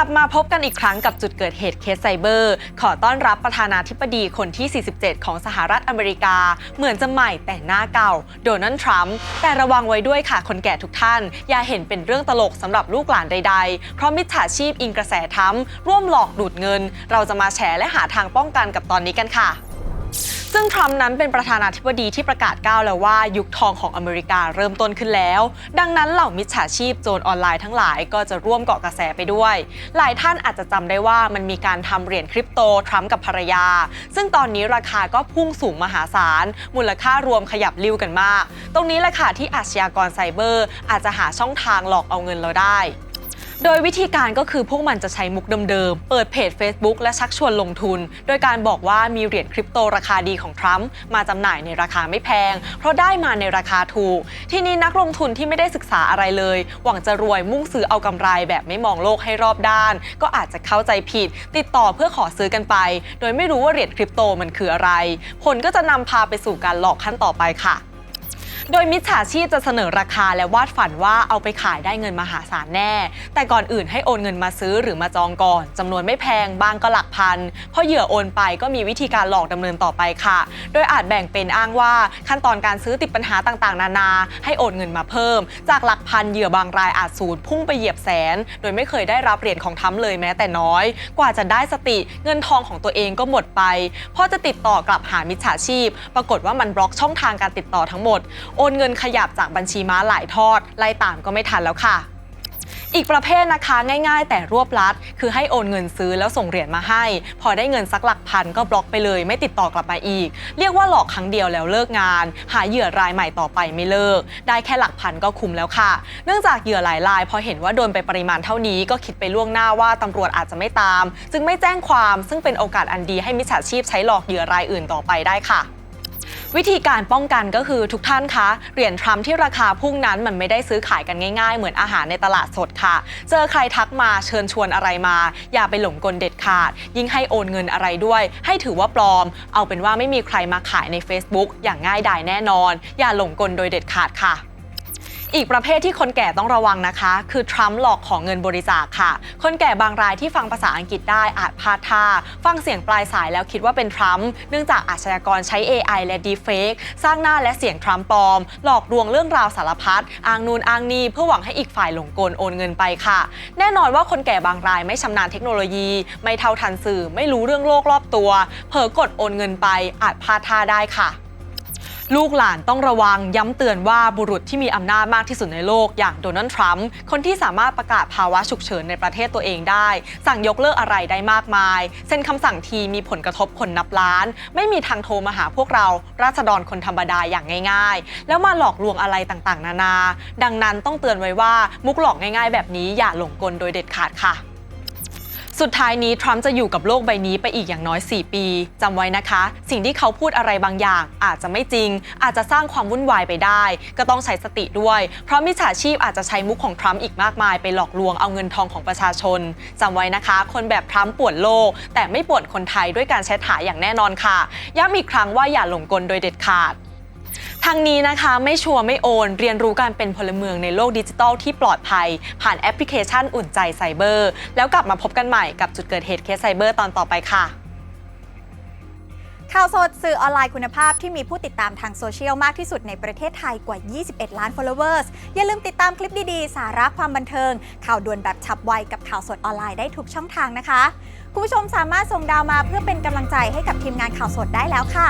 ลับมาพบกันอีกครั้งกับจุดเกิดเหตุเคสไซเบอร์ ขอต้อนรับประธานาธิบดีคนที่ 47 ของสหรัฐอเมริกา เหมือนจะใหม่แต่หน้าเก่า โดนัลด์ทรัมป์แต่ระวังไว้ด้วยค่ะคนแก่ทุกท่าน อย่าเห็นเป็นเรื่องตลกสำหรับลูกหลานใด ๆ เพราะมิจฉาชีพอิงกระแสทั้มร่วมหลอกดูดเงิน เราจะมาแฉและหาทางป้องกันกับตอนนี้กันค่ะ ซึ่งทรัมป์นั้นเป็นประธานาธิบดีที่ประกาศก้าวแล้วว่ายุคทองของอเมริกาเริ่มต้นขึ้นแล้ว ดังนั้นเหล่ามิจฉาชีพโจรออนไลน์ทั้งหลายก็จะร่วมเกาะกระแสไปด้วย หลายท่านอาจจะจำได้ว่ามันมีการทำเหรียญคริปโตทรัมป์กับภรรยา ซึ่งตอนนี้ราคาก็พุ่งสูงมหาศาล มูลค่ารวมขยับลิ้วกันมาก ตรงนี้แหละค่ะที่อาชญากรไซเบอร์ อาจจะหาช่องทางหลอกเอาเงินเราได้ โดยวิธีการก็คือพวกมันจะใช้มุกเดิมๆ เปิดเพจ Facebook และชักชวนลงทุน โดยการบอกว่ามีเหรียญคริปโตราคาดีของทรัมป์มาจำหน่ายในราคาไม่แพง เพราะได้มาในราคาถูก ที่นี้นักลงทุนที่ไม่ได้ศึกษาอะไรเลย หวังจะรวยมุ่งซื้อเอากำไรแบบไม่มองโลกให้รอบด้าน ก็อาจจะเข้าใจผิด ติดต่อเพื่อขอซื้อกันไป โดยไม่รู้ว่าเหรียญคริปโตมันคืออะไร ผลก็จะนำพาไปสู่การหลอกขั้นต่อไปค่ะ โดยมิจฉาชีพจะเสนอราคาและวาดฝันว่าเอาไปขายได้เงินมหาศาลแน่ แต่ก่อนอื่นให้โอนเงินมาซื้อหรือมาจองก่อนจำนวนไม่แพงบางก็หลักพันพอเหยื่อโอนไปก็มีวิธีการหลอกดำเนินต่อไปค่ะ โดยอาจแบ่งเป็นอ้างว่าขั้นตอนการซื้อติดปัญหาต่างๆ นานา ให้โอนเงินมาเพิ่ม จากหลักพันเหยื่อบางรายอาจสูญพุ่งไปเหยียบแสน โดยไม่เคยได้รับเหรียญของทั้มเลยแม้แต่น้อย กว่าจะได้สติเงินทองของตัวเองก็หมดไปพอจะติดต่อกลับหามิจฉาชีพ ปรากฏว่ามันบล็อกช่องทางการติดต่อทั้งหมดโอนเงินขยับจากบัญชีม้าหลายทอด ไล่ตามก็ไม่ทันแล้วค่ะ อีกประเภทนะคะง่ายๆ แต่รวบลัด คือให้โอนเงินซื้อแล้วส่งเหรียญมาให้ พอได้เงินสักหลักพันก็บล็อกไปเลย ไม่ติดต่อกลับมาอีก เรียกว่าหลอกครั้งเดียวแล้วเลิกงาน หาเหยื่อรายใหม่ต่อไปไม่เลิก ได้แค่หลักพันก็คุ้มแล้วค่ะ เนื่องจากเหยื่อหลายรายพอเห็นว่าโดนไปปริมาณเท่านี้ก็คิดไปล่วงหน้าว่าตำรวจอาจจะไม่ตาม จึงไม่แจ้งความซึ่งเป็นโอกาสอันดีให้มิจฉาชีพใช้หลอกเหยื่อรายอื่นต่อไปได้ค่ะ วิธีการป้องกันก็คือทุกท่านคะเหรียญทรัมป์ที่ราคาพุ่งนั้นมันไม่ได้ซื้อขายกันง่ายๆ เหมือนอาหารในตลาดสดค่ะ เจอใครทักมาเชิญชวนอะไรมา อย่าไปหลงกลเด็ดขาด ยิ่งให้โอนเงินอะไรด้วย ให้ถือว่าปลอม เอาเป็นว่าไม่มีใครมาขายใน Facebook อย่างง่ายดายแน่นอน อย่าหลงกลโดยเด็ดขาดค่ะ อีกประเภทที่คนแก่ต้องระวังนะคะ คือทรัมป์หลอกของเงินบริจาคค่ะ คนแก่บางรายที่ฟังภาษาอังกฤษได้อาจพลาดท่าฟังเสียงปลายสายแล้วคิดว่าเป็นทรัมป์เนื่องจากอาชญากรใช้ AI และ Deepfake สร้างหน้าและเสียงทรัมป์ปลอม หลอกลวงเรื่องราวสารพัดอ้างนูนอ้างนี่เพื่อหวังให้อีกฝ่ายหลงกลโอนเงินไปค่ะ แน่นอนว่าคนแก่บางรายไม่ชำนาญเทคโนโลยี ไม่เท่าทันสื่อ ไม่รู้เรื่องโลกรอบตัว เผลอกดโอนเงินไปอาจพลาดท่าได้ค่ะ ลูกหลานต้องระวังย้ำเตือนว่าบุรุษที่มีอำนาจมากที่สุดในโลกอย่างโดนัลด์ทรัมป์คนที่สามารถประกาศภาวะฉุกเฉินในประเทศตัวเองได้ สั่งยกเลิกอะไรได้มากมาย เซ็นคำสั่งทีมีผลกระทบคนนับล้าน ไม่มีทางโทรมาหาพวกเราราษฎรคนธรรมดาอย่างง่าย ๆ แล้วมาหลอกลวงอะไรต่างๆ นานา ดังนั้นต้องเตือนไว้ว่ามุกหลอกง่าย ๆ แบบนี้อย่าหลงกลโดยเด็ดขาดค่ะ สุดท้ายนี้ทรัมป์จะอยู่กับโลกใบนี้ไปอีกอย่างน้อย 4 ปีจำไว้นะคะ สิ่งที่เขาพูดอะไรบางอย่าง อาจจะไม่จริง อาจจะสร้างความวุ่นวายไปได้ ก็ต้องใช้สติด้วย เพราะมิจฉาชีพอาจจะใช้มุกของทรัมป์อีกมากมายไปหลอกลวงเอาเงินทองของประชาชนจำไว้นะคะ คนแบบทรัมป์ปวนโลก แต่ไม่ปวนคนไทยด้วยการแชทหาอย่างแน่นอนค่ะย้ำอีกครั้งว่าอย่าหลงกลโดยเด็ดขาด ทางนี้นะคะไม่ชัวร์ไม่โอน เรียนรู้การเป็นพลเมืองในโลกดิจิทัลที่ปลอดภัย ผ่านแอปพลิเคชันอุ่นใจไซเบอร์ แล้วกลับมาพบกันใหม่กับจุดเกิดเหตุเคสไซเบอร์ตอนต่อไปค่ะ ข่าวสดสื่อออนไลน์คุณภาพที่มีผู้ติดตามทางโซเชียลมากที่สุดในประเทศไทยกว่า 21 ล้าน followers อย่าลืมติดตามคลิปดีๆ สาระความบันเทิง ข่าวด่วนแบบฉับไวกับข่าวสดออนไลน์ได้ทุกช่องทางนะคะ คุณผู้ชมสามารถส่งดาวมาเพื่อเป็นกำลังใจให้กับทีมงานข่าวสดได้แล้วค่ะ